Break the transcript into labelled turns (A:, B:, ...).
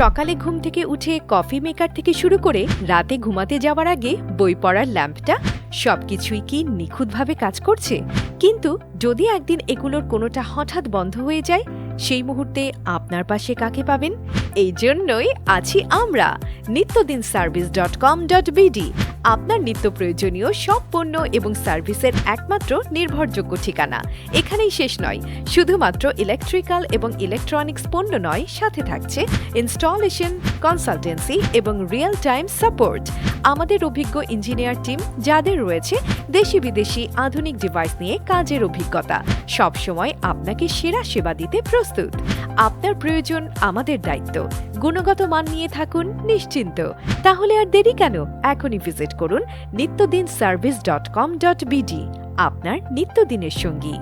A: সকালে ঘুম থেকে উঠে কফি মেকার থেকে শুরু করে রাতে ঘুমাতে যাওয়ার আগে বই পড়ার ল্যাম্পটা সব কিছুই কি নিখুঁতভাবে কাজ করছে? কিন্তু যদি একদিন এগুলোর কোনোটা হঠাৎ বন্ধ হয়ে যায়, সেই মুহূর্তে আপনার পাশে কাকে পাবেন? এই জন্যই আছি আমরা। Nityadin service dot com dot B আপনার নিত্য প্রয়োজনীয় সব পণ্য এবং সার্ভিসের একমাত্র নির্ভরযোগ্য ঠিকানা। এখানেই শেষ নয়, শুধুমাত্র ইলেকট্রিক্যাল এবং ইলেকট্রনিক্স পণ্য নয়, সাথে থাকছে ইনস্টলেশন কনসালটেন্সি এবং রিয়েল টাইম সাপোর্ট আমাদের অভিজ্ঞ ইঞ্জিনিয়ার টিম যাদের রয়েছে দেশি বিদেশি আধুনিক ডিভাইস নিয়ে কাজের অভিজ্ঞতা, সবসময় আপনাকে সেরা সেবা দিতে প্রস্তুত। আপনার প্রয়োজন আমাদের দায়িত্ব। গুণগত মান নিয়ে থাকুন নিশ্চিন্ত। তাহলে আর দেরি কেন? এখনই ভিজিট করুন Nityadin service dot com dot B. আপনার নিত্যদিনের সঙ্গী।